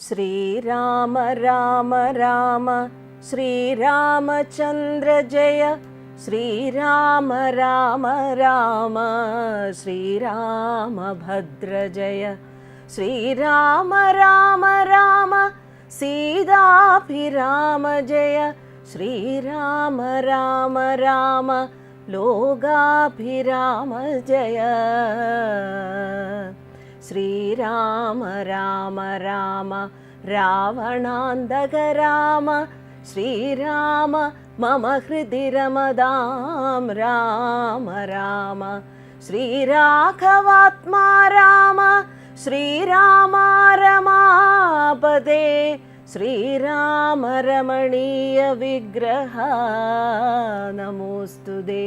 श्रीराम राम राम। श्रीरामचन्द्र जय। श्रीराम राम राम। श्रीरामभद्र जय। श्रीराम राम राम। सीतापि राम जय। श्रीराम राम राम। लोगापि राम जय। ശ്രീരാമ രാമ രാമ രാവണാന്തക രാമ ശ്രീരാമ മമ ഹൃദി രമദാം രാമ രാമ ശ്രീരാഘവാത്മാ രാമ ശ്രീരാമ രമാപദേ ശ്രീരാമ രമണീയ വിഗ്രഹ നമോസ്തുതേ.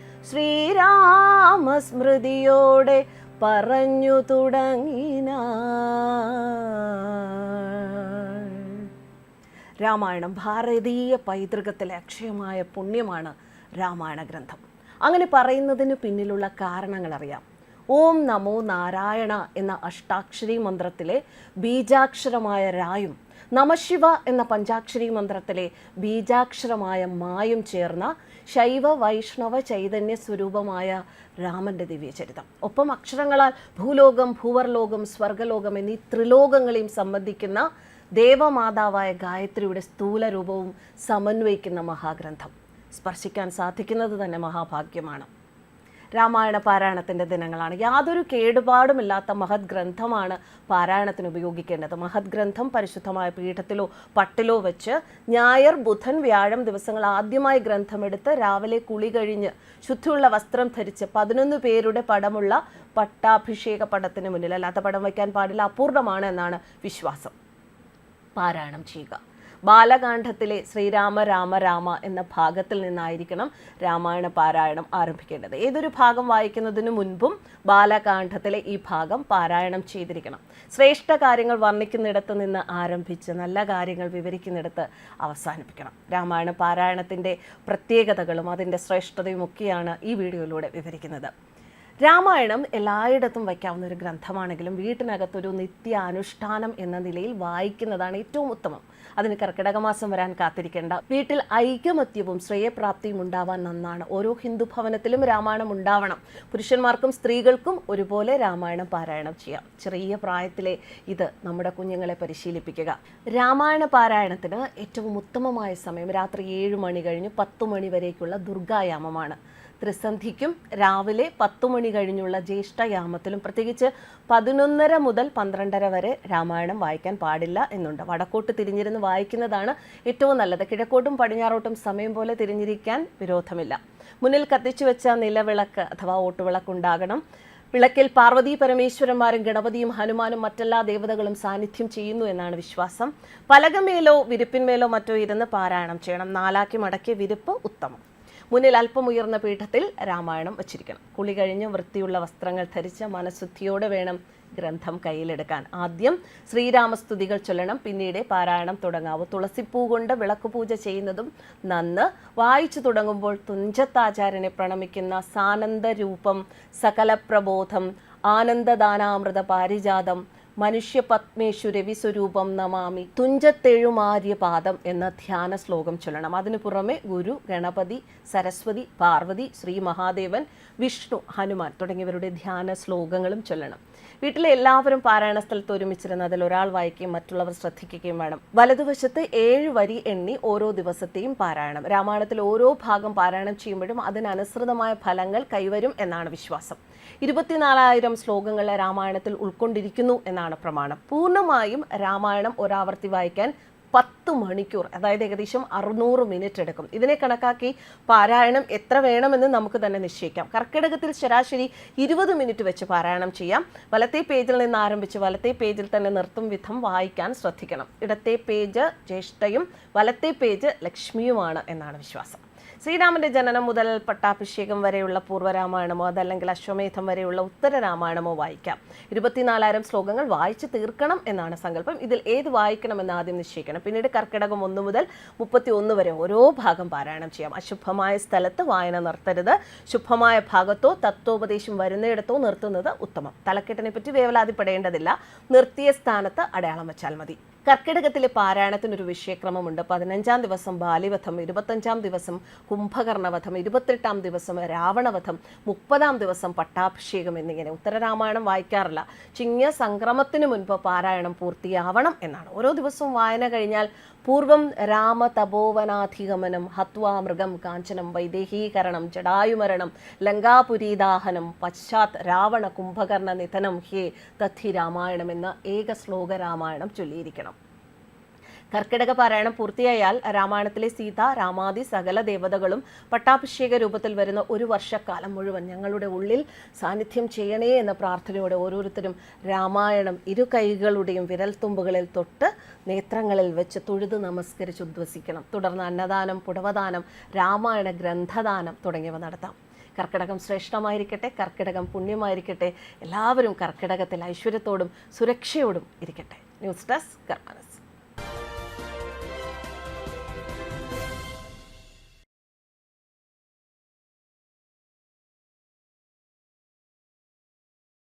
ശ്രീരാമസ്മൃതിയോടെ പറഞ്ഞു തുടങ്ങിന രാമായണം ഭാരതീയ പൈതൃകത്തിലെ അക്ഷയമായ പുണ്യമാണ് രാമായണ ഗ്രന്ഥം. അങ്ങനെ പറയുന്നതിന് പിന്നിലുള്ള കാരണങ്ങൾ അറിയാം ഓം നമോ നാരായണ എന്ന അഷ്ടാക്ഷരി മന്ത്രത്തിലെ ബീജാക്ഷരമായ രായും നമശിവ എന്ന പഞ്ചാക്ഷരി മന്ത്രത്തിലെ ബീജാക്ഷരമായ മായും ചേർന്ന ശൈവ വൈഷ്ണവ ചൈതന്യ സ്വരൂപമായ രാമന്റെ ദിവ്യചരിതം. ഒപ്പം അക്ഷരങ്ങളാൽ ഭൂലോകം ഭൂവർലോകം സ്വർഗലോകം എന്നീ ത്രിലോകങ്ങളെയും സംബന്ധിക്കുന്ന ദേവമാതാവായ ഗായത്രിയുടെ സ്ഥൂല രൂപവും സമന്വയിക്കുന്ന മഹാഗ്രന്ഥം. സ്പർശിക്കാൻ സാധിക്കുന്നത് തന്നെ മഹാഭാഗ്യമാണ്. രാമായണ പാരായണത്തിന്റെ ദിനങ്ങളാണ്. യാതൊരു കേടുപാടുമില്ലാത്ത മഹത് ഗ്രന്ഥമാണ് പാരായണത്തിന് ഉപയോഗിക്കേണ്ടത്. മഹത് ഗ്രന്ഥം പരിശുദ്ധമായ പീഠത്തിലോ പട്ടിലോ വെച്ച് ഞായർ ബുധൻ വ്യാഴം ദിവസങ്ങൾ ആദ്യമായി ഗ്രന്ഥമെടുത്ത് രാവിലെ കുളി കഴിഞ്ഞ് ശുദ്ധിയുള്ള വസ്ത്രം ധരിച്ച് പതിനൊന്ന് പേരുടെ പടമുള്ള പട്ടാഭിഷേക പടത്തിന് മുന്നിൽ. അല്ലാത്ത പടം വയ്ക്കാൻ പാടില്ല അപൂർണമാണ് എന്നാണ് വിശ്വാസം. പാരായണം ചെയ്യുക. ബാലകാന്ഡത്തിലെ ശ്രീരാമ രാമ രാമ എന്ന ഭാഗത്തിൽ നിന്നായിരിക്കണം രാമായണ പാരായണം ആരംഭിക്കേണ്ടത്. ഏതൊരു ഭാഗം വായിക്കുന്നതിന് മുൻപും ബാലകാന്ഡത്തിലെ ഈ ഭാഗം പാരായണം ചെയ്തിരിക്കണം. ശ്രേഷ്ഠ കാര്യങ്ങൾ വർണിക്കുന്നിടത്ത് നിന്ന് ആരംഭിച്ച് നല്ല കാര്യങ്ങൾ വിവരിക്കുന്നിടത്ത് അവസാനിപ്പിക്കണം. രാമായണ പാരായണത്തിന്റെ പ്രത്യേകതകളും അതിന്റെ ശ്രേഷ്ഠതയും ഒക്കെയാണ് ഈ വീഡിയോയിലൂടെ വിവരിക്കുന്നത്. രാമായണം എല്ലായിടത്തും വയ്ക്കാവുന്ന ഒരു ഗ്രന്ഥമാണെങ്കിലും വീട്ടിനകത്തൊരു നിത്യ അനുഷ്ഠാനം എന്ന നിലയിൽ വായിക്കുന്നതാണ് ഏറ്റവും ഉത്തമം. അതിന് കർക്കിടക മാസം വരാൻ കാത്തിരിക്കേണ്ട. വീട്ടിൽ ഐകമത്യവും ശ്രേയപ്രാപ്തിയും ഉണ്ടാവാൻ നന്നാണ്. ഓരോ ഹിന്ദു ഭവനത്തിലും രാമായണം ഉണ്ടാവണം. പുരുഷന്മാർക്കും സ്ത്രീകൾക്കും ഒരുപോലെ രാമായണം പാരായണം ചെയ്യാം. ചെറിയ പ്രായത്തിലെ ഇത് നമ്മുടെ കുഞ്ഞുങ്ങളെ പരിശീലിപ്പിക്കുക. രാമായണ പാരായണത്തിന് ഏറ്റവും ഉത്തമമായ സമയം രാത്രി ഏഴ് മണി കഴിഞ്ഞ് പത്ത് മണി വരേക്കുള്ള ദുർഗായാമമാണ്. ത്രിസന്ധിക്കും രാവിലെ പത്തു മണി കഴിഞ്ഞുള്ള ജ്യേഷ്ഠയാമത്തിലും പ്രത്യേകിച്ച് പതിനൊന്നര മുതൽ പന്ത്രണ്ടര വരെ രാമായണം വായിക്കാൻ പാടില്ല എന്നുണ്ട്. വടക്കോട്ട് തിരിഞ്ഞിരുന്ന് വായിക്കുന്നതാണ് ഏറ്റവും നല്ലത്. കിഴക്കോട്ടും പടിഞ്ഞാറോട്ടും സമയം പോലെ തിരിഞ്ഞിരിക്കാൻ വിരോധമില്ല. മുന്നിൽ കത്തിച്ചു വെച്ച നിലവിളക്ക് അഥവാ ഓട്ടുവിളക്ക് ഉണ്ടാകണം വിളക്കിൽ പാർവതി പരമേശ്വരന്മാരും ഗണപതിയും ഹനുമാനും മറ്റെല്ലാ ദേവതകളും സാന്നിധ്യം ചെയ്യുന്നു എന്നാണ് വിശ്വാസം. പലകമേലോ വിരിപ്പിന്മേലോ മറ്റോ ഇരുന്ന് പാരായണം ചെയ്യണം. നാലാക്കി മടക്കിയ വിരിപ്പ് ഉത്തമം. മുന്നിൽ അല്പം ഉയർന്ന പീഠത്തിൽ രാമായണം വച്ചിരിക്കണം. കുളി കഴിഞ്ഞ് വൃത്തിയുള്ള വസ്ത്രങ്ങൾ ധരിച്ച് മനഃശുദ്ധിയോടെ വേണം ഗ്രന്ഥം കയ്യിലെടുക്കാൻ. ആദ്യം ശ്രീരാമസ്തുതികൾ ചൊല്ലണം പിന്നീട് പാരായണം തുടങ്ങാവൂ. തുളസിപ്പൂ കൊണ്ട് വിളക്ക് പൂജ ചെയ്യുന്നതും നന്ന് വായിച്ചു തുടങ്ങുമ്പോൾ തുഞ്ചത്താചാര്യനെ പ്രണമിക്കുന്ന സാനന്ദരൂപം സകല പ്രബോധം ആനന്ദദാനാമൃത പാരിജാതം മനുഷ്യ പത്മേഷു രവിസ്വരൂപം നമാമി തുഞ്ചത്തെഴുമാര്യപാദം എന്ന ധ്യാന ശ്ലോകം ചൊല്ലണം. അതിനു പുറമെ ഗുരു ഗണപതി സരസ്വതി പാർവതി ശ്രീ മഹാദേവൻ വിഷ്ണു ഹനുമാൻ തുടങ്ങിയവരുടെ ധ്യാന ശ്ലോകങ്ങളും ചൊല്ലണം. വീട്ടിലെ എല്ലാവരും പാരായണ സ്ഥലത്ത് ഒരുമിച്ചിരുന്ന് അതിൽ ഒരാൾ വായിക്കുകയും മറ്റുള്ളവർ ശ്രദ്ധിക്കുകയും വേണം. വലതുവശത്ത് ഏഴ് വരി എണ്ണി ഓരോ ദിവസത്തെയും പാരായണം. രാമായണത്തിൽ ഓരോ ഭാഗം പാരായണം ചെയ്യുമ്പോഴും അതിനനുസൃതമായ ഫലങ്ങൾ കൈവരും എന്നാണ് വിശ്വാസം. ഇരുപത്തിനാലായിരം ശ്ലോകങ്ങളെ രാമായണത്തിൽ ഉൾക്കൊണ്ടിരിക്കുന്നു എന്നാണ് പ്രമാണം. പൂർണമായും രാമായണം ഒരാവർത്തി വായിക്കാൻ പത്ത് മണിക്കൂർ അതായത് ഏകദേശം അറുന്നൂറ് മിനിറ്റ് എടുക്കും. ഇതിനെ കണക്കാക്കി പാരായണം എത്ര വേണമെന്ന് നമുക്ക് തന്നെ നിശ്ചയിക്കാം. കർക്കിടകത്തിൽ ശരാശരി ഇരുപത് മിനിറ്റ് വെച്ച് പാരായണം ചെയ്യാം. വലത്തെ പേജിൽ നിന്ന് ആരംഭിച്ച് വലത്തെ പേജിൽ തന്നെ നിർത്തും വിധം വായിക്കാൻ ശ്രദ്ധിക്കണം. ഇടത്തെ പേജ് ജ്യേഷ്ഠയും വലത്തെ പേജ് ലക്ഷ്മിയുമാണ് എന്നാണ് വിശ്വാസം. ശ്രീരാമന്റെ ജനനം മുതൽ പട്ടാഭിഷേകം വരെയുള്ള പൂർവരാമായണമോ അതല്ലെങ്കിൽ അശ്വമേധം വരെയുള്ള ഉത്തരരാമായണമോ വായിക്കാം. ഇരുപത്തിനാലായിരം ശ്ലോകങ്ങൾ വായിച്ചു തീർക്കണം എന്നാണ് സങ്കല്പം. ഇതിൽ ഏത് വായിക്കണമെന്ന് ആദ്യം നിശ്ചയിക്കണം. പിന്നീട് കർക്കിടകം ഒന്ന് മുതൽ മുപ്പത്തി ഒന്ന് വരെ ഓരോ ഭാഗം പാരായണം ചെയ്യാം. അശുഭമായ സ്ഥലത്ത് വായന നിർത്തരുത്. ശുഭമായ ഭാഗത്തോ തത്വോപദേശം വരുന്നിടത്തോ നിർത്തുന്നത് ഉത്തമം. തലക്കെട്ടിനെ പറ്റി വേവലാതിപ്പെടേണ്ടതില്ല. നിർത്തിയ സ്ഥാനത്ത് അടയാളം വെച്ചാൽ മതി. കർക്കിടകത്തിലെ പാരായണത്തിനൊരു വിഷയക്രമമുണ്ട്. പതിനഞ്ചാം ദിവസം ബാലിവധം ഇരുപത്തഞ്ചാം ദിവസം കുംഭകർണവധം ഇരുപത്തെട്ടാം ദിവസം രാവണവധം മുപ്പതാം ദിവസം പട്ടാഭിഷേകം എന്നിങ്ങനെ ഉത്തരരാമായണം വായിക്കാറില്ല. ചിങ്ങ സംക്രമത്തിന് മുൻപ് പാരായണം പൂർത്തിയാവണം എന്നാണ്. ഓരോ ദിവസവും വായന കഴിഞ്ഞാൽ പൂർവം രാമ തപോവനാധിഗമനം ഹത്വാ മൃഗം കാഞ്ചനം വൈദേഹീകരണം ജടായുമരണം ലങ്കാപുരീദാഹനം പശ്ചാത് രാവണ കുംഭകർണ നിധനം ഹേ തഥി രാമായണം എന്ന ഏക ശ്ലോക രാമായണം ചൊല്ലിയിരിക്കണം. കർക്കിടക പാരായണം പൂർത്തിയായാൽ രാമായണത്തിലെ സീത രാമാദി സകല ദേവതകളും പട്ടാഭിഷേക രൂപത്തിൽ വരുന്ന ഒരു വർഷക്കാലം മുഴുവൻ ഞങ്ങളുടെ ഉള്ളിൽ സാന്നിധ്യം ചെയ്യണേ എന്ന പ്രാർത്ഥനയോടെ ഓരോരുത്തരും രാമായണം ഇരു കൈകളുടെയും വിരൽത്തുമ്പുകളിൽ തൊട്ട് നേത്രങ്ങളിൽ വെച്ച് തൊഴുത് നമസ്കരിച്ച് ഉദ്വസിക്കണം. തുടർന്ന് അന്നദാനം പുടവദാനം രാമായണ ഗ്രന്ഥദാനം തുടങ്ങിയവ നടത്താം. കർക്കിടകം ശ്രേഷ്ഠമായിരിക്കട്ടെ കർക്കിടകം പുണ്യമായിരിക്കട്ടെ. എല്ലാവരും കർക്കിടകത്തിൽ ഐശ്വര്യത്തോടും സുരക്ഷയോടും ഇരിക്കട്ടെ. News desk കർമാനസ്.